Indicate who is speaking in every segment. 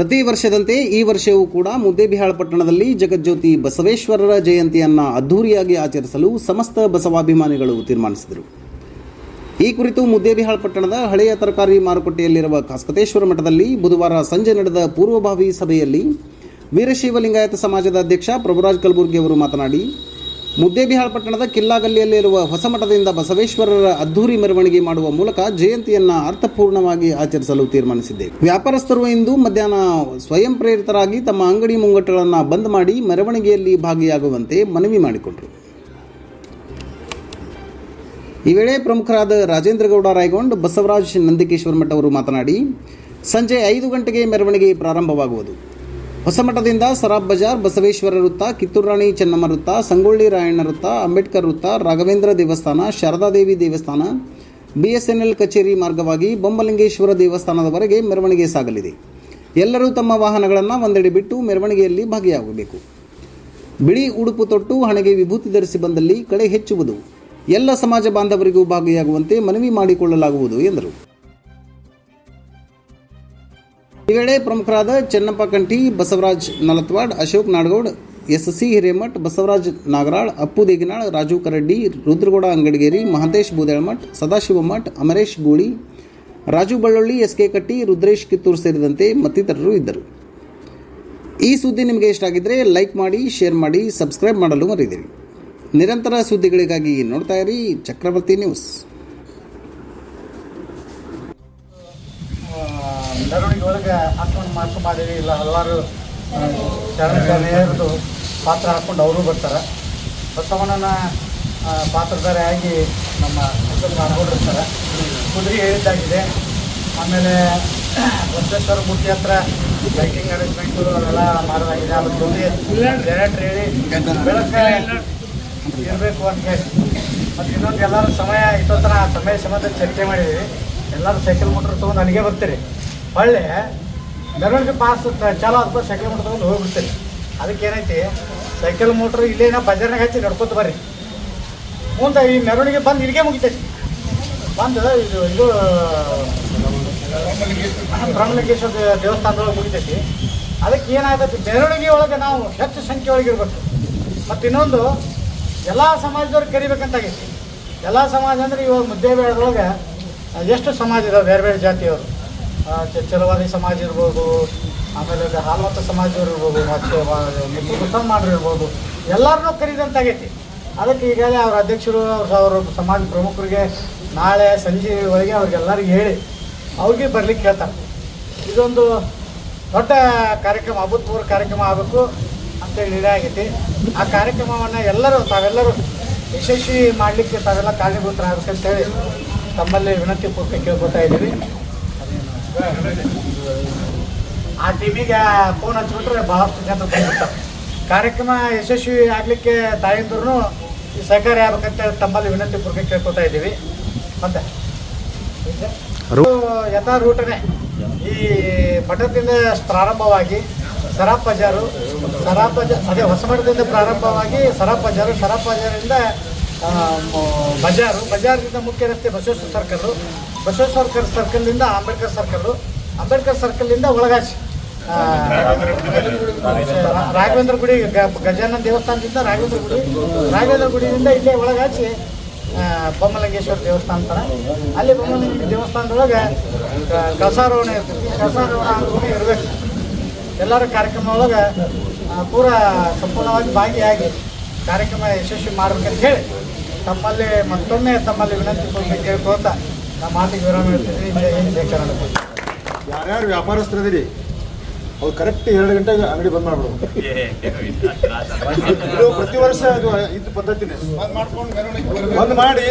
Speaker 1: ಪ್ರತಿ ವರ್ಷದಂತೆ ಈ ವರ್ಷವೂ ಕೂಡ ಮುದ್ದೇಬಿಹಾಳ ಪಟ್ಟಣದಲ್ಲಿ ಜಗಜ್ಯೋತಿ ಬಸವೇಶ್ವರರ ಜಯಂತಿಯನ್ನು ಅದ್ಧೂರಿಯಾಗಿ ಆಚರಿಸಲು ಸಮಸ್ತ ಬಸವಾಭಿಮಾನಿಗಳು ತೀರ್ಮಾನಿಸಿದರು. ಈ ಕುರಿತು ಮುದ್ದೇಬಿಹಾಳ ಪಟ್ಟಣದ ಹಳೆಯ ತರಕಾರಿ ಮಾರುಕಟ್ಟೆಯಲ್ಲಿರುವ ಕಾಸ್ಕತೇಶ್ವರ ಮಠದಲ್ಲಿ ಬುಧವಾರ ಸಂಜೆ ನಡೆದ ಪೂರ್ವಭಾವಿ ಸಭೆಯಲ್ಲಿ ವೀರಶೈವ ಲಿಂಗಾಯತ ಸಮಾಜದ ಅಧ್ಯಕ್ಷ ಪ್ರಭುರಾಜ್ ಕಲಬುರ್ಗಿ ಅವರು ಮಾತನಾಡಿ ಮುದ್ದೇಬಿಹಾಳ ಪಟ್ಟಣದ ಕಿಲ್ಲಾಗಲ್ಲಿಯಲ್ಲಿರುವ ಹೊಸಮಠದಿಂದ ಬಸವೇಶ್ವರರ ಅದ್ದೂರಿ ಮೆರವಣಿಗೆ ಮಾಡುವ ಮೂಲಕ ಜಯಂತಿಯನ್ನ ಅರ್ಥಪೂರ್ಣವಾಗಿ ಆಚರಿಸಲು ತೀರ್ಮಾನಿಸಿದ್ದೇವೆ ವ್ಯಾಪಾರಸ್ಥರು ಇಂದು ಮಧ್ಯಾಹ್ನ ಸ್ವಯಂ ಪ್ರೇರಿತರಾಗಿ ತಮ್ಮ ಅಂಗಡಿ ಮುಂಗಟ್ಟುಗಳನ್ನು ಬಂದ್ ಮಾಡಿ ಮೆರವಣಿಗೆಯಲ್ಲಿ ಭಾಗಿಯಾಗುವಂತೆ ಮನವಿ ಮಾಡಿಕೊಂಡರು. ಈ ವೇಳೆ ಪ್ರಮುಖರಾದ ರಾಜೇಂದ್ರ ಗೌಡ ರಾಯಗೊಂಡ್, ಬಸವರಾಜ್ ನಂದಿಕೇಶ್ವರ ಮಠ ಅವರು ಮಾತನಾಡಿ, ಸಂಜೆ ಐದು ಗಂಟೆಗೆ ಮೆರವಣಿಗೆ ಪ್ರಾರಂಭವಾಗುವುದು. ಹೊಸಮಠದಿಂದ ಸರಾಬ್ ಬಜಾರ್, ಬಸವೇಶ್ವರ ವೃತ್ತ, ಕಿತ್ತೂರು ರಾಣಿ ಚೆನ್ನಮ್ಮ ವೃತ್ತ, ಸಂಗೊಳ್ಳಿ ರಾಯಣ್ಣ ವೃತ್ತ, ಅಂಬೇಡ್ಕರ್ ವೃತ್ತ, ರಾಘವೇಂದ್ರ ದೇವಸ್ಥಾನ ಶಾರದಾದೇವಿ ದೇವಸ್ಥಾನ, ಬಿಎಸ್ಎನ್ಎಲ್ ಕಚೇರಿ ಮಾರ್ಗವಾಗಿ ಬೊಮ್ಮಲಿಂಗೇಶ್ವರ ದೇವಸ್ಥಾನದವರೆಗೆ ಮೆರವಣಿಗೆ ಸಾಗಲಿದೆ. ಎಲ್ಲರೂ ತಮ್ಮ ವಾಹನಗಳನ್ನು ಒಂದೆಡೆ ಬಿಟ್ಟು ಮೆರವಣಿಗೆಯಲ್ಲಿ ಭಾಗಿಯಾಗಬೇಕು. ಬಿಳಿ ಉಡುಪು ತೊಟ್ಟು ಹಣೆಗೆ ವಿಭೂತಿ ಧರಿಸಿ ಬಂದಲ್ಲಿ ಕಳೆ ಹೆಚ್ಚುವುದು. ಎಲ್ಲ ಸಮಾಜ ಬಾಂಧವರಿಗೂ ಭಾಗಿಯಾಗುವಂತೆ ಮನವಿ ಮಾಡಿಕೊಳ್ಳಲಾಗುವುದು ಎಂದರು. ಈ ವೇಳೆ ಪ್ರಮುಖರಾದ Chennappa Kanthi, Basavaraj Nalatwad, Ashok ನಾಡಗೌಡ್ S C Hiremath, Basavaraj Nagaral, Appu Deginal, Raju Karaddi, Rudragowda Angadigeri, Mahantesh Boodelmath, Sadashiva Math, Amaresh Gooli, Raju ಬಳ್ಳೊಳ್ಳಿ S K ಕಟ್ಟಿ, ರುದ್ರೇಶ್ ಕಿತ್ತೂರು ಸೇರಿದಂತೆ ಮತ್ತಿತರರು ಇದ್ದರು. ಈ ಸುದ್ದಿ ನಿಮಗೆ ಇಷ್ಟ ಆಗಿದ್ದರೆ ಲೈಕ್ ಮಾಡಿ, ಶೇರ್ ಮಾಡಿ, ಸಬ್ಸ್ಕ್ರೈಬ್ ಮಾಡಲು ಮರೆಯದಿರಿ ನಿರಂತರ ಸುದ್ದಿಗಳಿಗಾಗಿ ನೋಡ್ತಾ ಇರಿ, ಚಕ್ರವರ್ತಿ ನ್ಯೂಸ್.
Speaker 2: ಮೆರವಣಿಗೆ ಒಳಗೆ ಹಾಕೊಂಡು ಮಾತು ಮಾಡಿರಿ, ಇಲ್ಲ ಹಲವಾರು ಶರಣರದು ಪಾತ್ರ ಹಾಕ್ಕೊಂಡು ಅವರು ಬರ್ತಾರೆ. ಬಸವಣ್ಣನ ಪಾತ್ರಧಾರಿಯಾಗಿ ನಮ್ಮ ಮಾಡ್ಕೊಂಡಿರ್ತಾರೆ ಕುದುರೆ ಹೇಳಿದ್ದಾಗಿದೆ. ಆಮೇಲೆ ಬಸವೇಶ್ವರ ಮೂರ್ತಿ ಹತ್ರ ಲೈಟಿಂಗ್ ಅರೇಂಜ್ಮೆಂಟು ಅವರೆಲ್ಲ ಮಾಡೋದಾಗಿದೆ ಅದ್ರ ಜೊತೆ ಡೈರೆಕ್ಟ್ರ್ ಹೇಳಿ ಬೆಳಕ ಇರಬೇಕು ಅಂತ ಹೇಳಿ. ಮತ್ತು ಇನ್ನೊಂದು, ಎಲ್ಲರೂ ಸಮಯ ಇಷ್ಟೊತ್ತರ ಸಮಯ ಸಂಬಂಧ ಚರ್ಚೆ ಮಾಡಿದ್ದೀವಿ ಎಲ್ಲರೂ ಸೈಕಲ್ ಮೋಟ್ರ್ ತೊಗೊಂಡು ನನಗೆ ಬರ್ತೀರಿ. ಹೊಳ್ಳಿ ಮೆರವಣಿಗೆ ಪಾಸ್ ಚಾಲು ಆದ್ಮೇಲೆ ಸೈಕಲ್ ಮೋಟ್ರ್ ತಗೊಂಡು ಹೋಗ್ಬಿಡ್ತೀರಿ ಅದಕ್ಕೆ ಏನೈತಿ? ಸೈಕಲ್ ಮೋಟ್ರ್ ಇಲ್ಲೇನ ಬಜಾರ್ನಾಗ ಹಚ್ಚಿ ನಡ್ಕೊತ ಬರ್ರಿ. ಮುಂದೆ ಈ ಮೆರವಣಿಗೆ ಬಂದು ಇಲ್ಲಿಗೆ ಮುಗಿತೈತಿ. ಬಂದು ಇದು ಇದು, ಬ್ರಹ್ಮಲಿಂಗೇಶ್ವರ ದೇವಸ್ಥಾನದೊಳಗೆ ಮುಗಿತೈತಿ. ಅದಕ್ಕೆ ಏನಾಗತ್ತೆ? ಮೆರವಣಿಗೆ ಒಳಗೆ ನಾವು ಹೆಚ್ಚು ಸಂಖ್ಯೆ ಒಳಗೆ ಇರಬೇಕು. ಮತ್ತು ಇನ್ನೊಂದು, ಎಲ್ಲ ಸಮಾಜದವ್ರಿಗೆ ಕರಿಬೇಕಂತಾಗೈತಿ ಎಲ್ಲ ಸಮಾಜ ಅಂದರೆ ಇವಾಗ ಮುದ್ದೆ ಬೇಡದೊಳಗೆ ಎಷ್ಟು ಸಮಾಜ ಇದಾವೆ? ಬೇರೆ ಬೇರೆ ಜಾತಿಯವರು. ಚಲವಾದಿ ಸಮಾಜ ಇರ್ಬೋದು, ಆಮೇಲೆ ಹಾಲ್ವತ್ತ ಸಮಾಜ ಸಮಾಜದವ್ರು ಇರ್ಬೋದು, ಮತ್ತು ಮುತ್ತು ಮುಸಲ್ಮಾನರು ಇರ್ಬೋದು ಎಲ್ಲರನ್ನೂ ಕರೀದಂತಾಗೈತಿ ಅದಕ್ಕೆ ಈಗಾಗಲೇ ಅವ್ರ ಅಧ್ಯಕ್ಷರು, ಅವ್ರ ಅವ್ರ ಸಮಾಜ ಪ್ರಮುಖರಿಗೆ ನಾಳೆ ಸಂಜೆ ಒಳಗೆ ಅವ್ರಿಗೆಲ್ಲರಿಗೆ ಹೇಳಿ, ಅವ್ರಿಗೆ ಬರ್ಲಿಕ್ಕೆ ಹೇಳ್ತಾರೆ ಇದೊಂದು ದೊಡ್ಡ ಕಾರ್ಯಕ್ರಮ, ಅಭೂತಪೂರ್ವ ಕಾರ್ಯಕ್ರಮ ಆಗಬೇಕು ಅಂತೇಳಿ ನಿರ್ಣಯ ಆಗೈತಿ. ಆ ಕಾರ್ಯಕ್ರಮವನ್ನು ಎಲ್ಲರೂ, ತಾವೆಲ್ಲರೂ ಯಶಸ್ವಿ ಮಾಡಲಿಕ್ಕೆ ತಾವೆಲ್ಲ ಕಾರಣೀಭೂತರಾಗಬೇಕಂತೇಳಿ ತಮ್ಮಲ್ಲಿ ವಿನಂತಿ ಪೂರ್ವಕ ಕೇಳ್ಕೊತಾ ಇದ್ದೀವಿ. ಆ ಟೀಮಿಗೆ ಫೋನ್ ಹಚ್ಬಿಟ್ರೆ ಬಹಳಷ್ಟು ಜನ ಬಂದಿರ್ತಾರೆ ಕಾರ್ಯಕ್ರಮ ಯಶಸ್ವಿ ಆಗಲಿಕ್ಕೆ ತಾಯಿಂದ್ರು ಈ ಸಹಕಾರಿ ಆಗ್ಬೇಕಂತ ತಮ್ಮಲ್ಲಿ ವಿನಂತಿ ಪೂರ್ವಕ ಕೇಳ್ಕೊತಾ ಇದ್ದೀವಿ. ಮತ್ತೆ? ಯಥಾ ರೂಟನೆ. ಈ ಮಠದಿಂದ ಪ್ರಾರಂಭವಾಗಿ ಸರಾಪ್ ಬಜಾರು ಸರಾಪ್ ಬಜಾರ್ ಅದೇ ಹೊಸಮಠದಿಂದ ಪ್ರಾರಂಭವಾಗಿ ಸರಾಪ್ ಬಜಾರು ಸರಾಪ್ ಬಜಾರಿಂದ ಬಜಾರು ಬಜಾರ್ನಿಂದ ಮುಖ್ಯ ರಸ್ತೆ ಬಸವೇಶ್ವರ ಸರ್ಕಲ್ಲು ಬಸವೇಶ್ವರ ಸರ್ಕಲ್ನಿಂದ ಅಂಬೇಡ್ಕರ್ ಸರ್ಕಲ್ಲು. ಅಂಬೇಡ್ಕರ್ ಸರ್ಕಲ್ನಿಂದ ಒಳಗಾಚಿ. ಆ, ರಾಘವೇಂದ್ರ ಗುಡಿ ಗಜಾನನ ದೇವಸ್ಥಾನದಿಂದ ರಾಘವೇಂದ್ರ ಗುಡಿ ರಾಘವೇಂದ್ರ ಗುಡಿಯಿಂದ ಇಲ್ಲೇ ಒಳಗಾಚಿ ಬೊಮ್ಮಲಿಂಗೇಶ್ವರ ದೇವಸ್ಥಾನ ಥರ. ಅಲ್ಲಿ ಬೊಮ್ಮಲಿಂಗ ದೇವಸ್ಥಾನದೊಳಗೆ ಕ- ಕಳಸಾರೋಹಣ ಇರ್ತೈತಿ. ಕಳಸಾರೋಹಣ ಇರಬೇಕು. ಎಲ್ಲರ ಕಾರ್ಯಕ್ರಮ ಒಳಗೆ ಪೂರ ಸಂಪೂರ್ಣವಾಗಿ ಭಾಗಿಯಾಗಿ ಕಾರ್ಯಕ್ರಮ ಯಶಸ್ವಿ ಮಾಡ್ಬೇಕಂತ ಹೇಳಿ ತಮ್ಮಲ್ಲಿ ಮತ್ತೊಮ್ಮೆ ತಮ್ಮಲ್ಲಿ ವಿನಂತಿ ಕೇಳ್ಕೊತ ನಮ್ಮ ಮಾತಿಗೆ ವಿರಾಮ ಏನು
Speaker 3: ಯಾರ್ಯಾರು ವ್ಯಾಪಾರಸ್ಥರದಿರಿ ಅವ್ರು ಕರೆಕ್ಟ್ ಎರಡು ಗಂಟೆಗೆ ಅಂಗಡಿ ಬಂದ್ ಮಾಡ್ಬಿಡು. ಪ್ರತಿ ವರ್ಷ ಇದು ಇದು ಪದ್ಧತಿನೇ. ಬಂದ್ ಮಾಡಿ,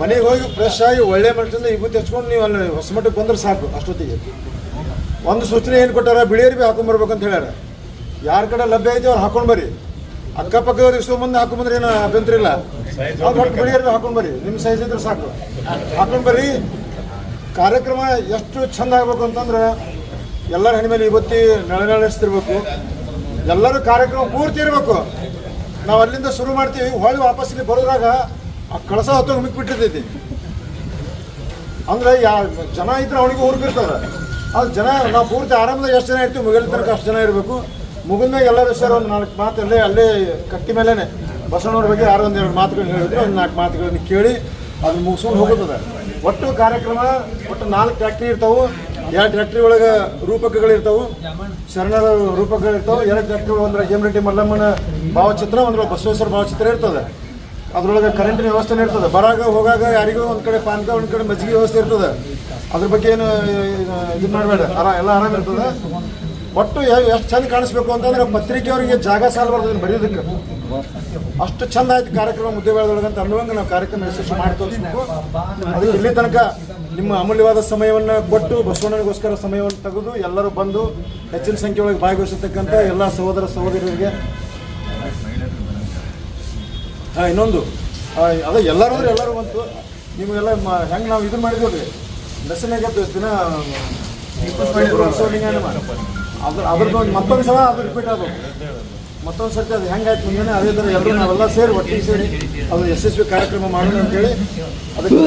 Speaker 3: ಮನೆಗೆ ಹೋಗಿ ಫ್ರೆಶ್ ಆಗಿ ಒಳ್ಳೆ ಮಟ್ಟದಿಂದ ವಿಭೂತಿ ಹಚ್ಕೊಂಡು ನೀವು ಅಲ್ಲಿ ಹೊಸ ಮಟ್ಟಕ್ಕೆ ಬಂದ್ರೆ ಸಾಕು ಅಷ್ಟೊತ್ತಿಗೆ. ಒಂದು ಸೂಚನೆ ಏನು ಕೊಟ್ಟಾರ, ಬಿಳಿಯರ್ ಬಿ ಹಾಕೊಂಡ್ ಬರ್ಬೇಕಂತ ಹೇಳ್ಯಾರ. ಯಾರ ಕಡೆ ಲಭ್ಯ ಐತಿ ಅವ್ರು ಹಾಕೊಂಡು ಬರ್ರಿ. ಅಕ್ಕಪಕ್ಕದವ್ರು ಇಷ್ಟೋ ಮುಂದೆ ಹಾಕೊಂಡ್ ಬಂದ್ರೆ ಏನು ಅಭ್ಯಂತರ ಇಲ್ಲ. ಅವ್ರು ಒಟ್ಟು ಬಿಳಿ ಇರೋದು ಹಾಕೊಂಡ್ ಬರ್ರಿ. ನಿಮ್ಮ ಸೈಜ್ ಇದ್ರೆ ಸಾಕು. ಹಾಕೊಂಡ್ ಬರ್ರಿ. ಕಾರ್ಯಕ್ರಮ ಎಷ್ಟು ಚಂದ ಆಗ್ಬೇಕು ಅಂತಂದ್ರೆ ಎಲ್ಲರ ಹೆಣ್ಣು ಮೇಲೆ ಇವತ್ತಿ ನಳನಳಿಸ್ತಿರ್ಬೇಕು ಎಲ್ಲರೂ ಕಾರ್ಯಕ್ರಮ ಪೂರ್ತಿ ಇರಬೇಕು. ನಾವು ಅಲ್ಲಿಂದ ಶುರು ಮಾಡ್ತೀವಿ. ಹೊಳಿ ವಾಪಸ್ ಇಲ್ಲಿ ಬರೋದ್ರಾಗ ಆ ಕಳಸ ಹೊತ್ತು ಮಿಕ್ಬಿಟ್ಟಿರ್ತೈತಿ. ಅಂದ್ರೆ ಯಾ ಜನ ಇದ್ರೆ ಅವನಿಗೆ ಹುರುಪಿರ್ತದೆ ಅದು ಜನ ನಾವು ಪೂರ್ತಿ ಆರಾಮದಾಗ ಎಷ್ಟು ಜನ ಇರ್ತೀವಿ? ಮುಗಿಲ್ ತನಕ ಅಷ್ಟು ಜನ ಇರಬೇಕು. ಮುಗಿದ್ಮೇಲೆ ಎಲ್ಲರೂ ಸರ್ ಒಂದು ನಾಲ್ಕು ಮಾತು ಅಲ್ಲೇ ಅಲ್ಲೇ ಕಟ್ಟಿ ಮೇಲೇ ಬಸವಣ್ಣವ್ರ ಬಗ್ಗೆ ಯಾರೋ ಒಂದು ಎರಡು ಮಾತುಗಳು ಹೇಳಿದ್ರೆ, ಒಂದು ನಾಲ್ಕು ಮಾತುಗಳನ್ನ ಕೇಳಿ ಅದು ಮುಗಿಸ್ಕೊಂಡು ಹೋಗುತ್ತದೆ. ಒಟ್ಟು ಕಾರ್ಯಕ್ರಮ, ಒಟ್ಟು ನಾಲ್ಕು ಟ್ಯಾಕ್ಟ್ರಿ ಇರ್ತಾವೆ. ಎರಡು ಟ್ಯಾಕ್ಟ್ರಿ ಒಳಗೆ ರೂಪಕಗಳು ಇರ್ತಾವೆ. ಶರಣರ ರೂಪಕಗಳು ಇರ್ತಾವೆ. ಎರಡು ಟ್ಯಾಕ್ಟ್ರಿ ಒಂದ್ರ ಹೇಮರೆಡ್ಡಿ ಮಲ್ಲಮ್ಮನ ಭಾವಚಿತ್ರ ಒಂದ್ರ ಬಸವೇಶ್ವರ ಭಾವಚಿತ್ರ ಇರ್ತದೆ. ಅದ್ರೊಳಗೆ ಕರೆಂಟಿನ ವ್ಯವಸ್ಥೆ ಇರ್ತದೆ. ಬರಾಗ, ಹೋಗಾಗ ಯಾರಿಗೂ ಒಂದು ಕಡೆ ಪಾನ್ಕ, ಒಂದು ಕಡೆ ಮಜ್ಜಿಗೆ ವ್ಯವಸ್ಥೆ ಇರ್ತದೆ. ಅದ್ರ ಬಗ್ಗೆ ಏನು, ಇದು ಮಾಡಬೇಡ. ಆರಾ, ಎಲ್ಲ ಆರಾಮ ಇರ್ತದೆ. ಒಟ್ಟು ಎಷ್ಟು ಚಂದ ಕಾಣಿಸ್ಬೇಕು ಅಂತಂದ್ರೆ ಪತ್ರಿಕೆಯವರಿಗೆ ಜಾಗ ಸಾಲಬಾರ್ದು ಅದನ್ನು ಬರೆಯೋದಕ್ಕೆ. ಅಷ್ಟು ಚಂದ ಆಯ್ತು ಕಾರ್ಯಕ್ರಮ ಮುದ್ದೆ ಅಂತ ಅನ್ನುವಂಗೆ ನಾವು ಕಾರ್ಯಕ್ರಮ ಯಶಸ್ವಿ ಮಾಡಿ ತೋರಿಸ್ಬೇಕು ಅದಕ್ಕೆ ಇಲ್ಲಿ ತನಕ ನಿಮ್ಮ ಅಮೂಲ್ಯವಾದ ಸಮಯವನ್ನು ಕೊಟ್ಟು ಬಸವಣ್ಣನಿಗೋಸ್ಕರ ಸಮಯವನ್ನು ತೆಗೆದು ಎಲ್ಲರೂ ಬಂದು ಹೆಚ್ಚಿನ ಸಂಖ್ಯೆ ಒಳಗೆ ಭಾಗವಹಿಸತಕ್ಕಂಥ ಎಲ್ಲ ಸಹೋದರ ಸಹೋದರಿಯರಿಗೆ. ಹಾಂ ಇನ್ನೊಂದು. ಅದೇ ಎಲ್ಲರೂ ಅಂದ್ರೆ ಎಲ್ಲರೂ ಬಂತು. ನಿಮಗೆಲ್ಲ ಹೆಂಗೆ ನಾವು ಇದು ಮಾಡಿದ್ವಿ ಲೆಸನಾಗ ದಿನ ರಿಸೋರ್ಟಿಂಗ್ ಮಾಡಿ ಅದ್ರ ಅದ್ರದ್ದು ಒಂದು ಮತ್ತೊಂದು ಸಲ ಅದು ರಿಪೀಟ್ ಆಗ್ಬೇಕು ಮತ್ತೊಂದು ಸರ್ತಿ ಅದು ಹೆಂಗಾಯ್ತು ಮುಂದೆ ಅದೇ ಥರ ಎಲ್ಲರೂ ನಾವೆಲ್ಲ ಸೇರಿ ಒಟ್ಟಿಗೆ ಸೇರಿ ಅದು ಯಶಸ್ವಿ ಕಾರ್ಯಕ್ರಮ ಮಾಡೋಣ ಅಂತೇಳಿ ಅದಕ್ಕೆ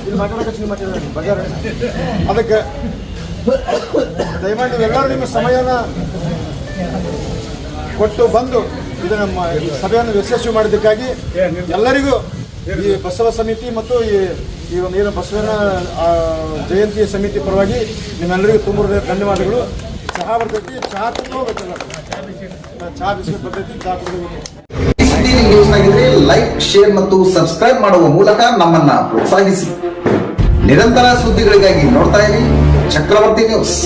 Speaker 3: ಇಲ್ಲಿ ಮಾತಾಡೋಕೆ ನೀವು ಬಗೆಹರ ಅದಕ್ಕೆ ದಯಮಾಡಿ ನೀವೆಲ್ಲರೂ ನಿಮ್ಮ ಸಮಯನ ಕೊಟ್ಟು ಬಂದು ಇದು ನಮ್ಮ ಸಭೆಯನ್ನು ಯಶಸ್ವಿ ಮಾಡಿದ್ದಕ್ಕಾಗಿ ಎಲ್ಲರಿಗೂ ಈ ಬಸವ ಸಮಿತಿ ಮತ್ತು ಈ ಈ ಒಂದು ಏನು ಬಸವನ ಜಯಂತಿ ಸಮಿತಿ ಪರವಾಗಿ ನಿಮ್ಮೆಲ್ಲರಿಗೂ ತುಂಬ ಧನ್ಯವಾದಗಳು. ಚಹಾ ಬರ್ತೈತಿ, ಚಹಾ ತುಂಬ ಚಹಾ ಬಿಸ್ಕೆಟ್ ಬರ್ತೈತಿ, ಚಹಾ ಕುಡಿಬೇಕು
Speaker 4: ನ್ಯೂಸ್ ಆಗಿದ್ರೆ ಲೈಕ್ ಶೇರ್ ಮತ್ತು ಸಬ್ಸ್ಕ್ರೈಬ್ ಮಾಡುವ ಮೂಲಕ ನಮ್ಮನ್ನ ಪ್ರೋತ್ಸಾಹಿಸಿ. ನಿರಂತರ ಸುದ್ದಿಗಳಿಗಾಗಿ ನೋಡ್ತಾ ಇರಿ ಚಕ್ರವರ್ತಿ ನ್ಯೂಸ್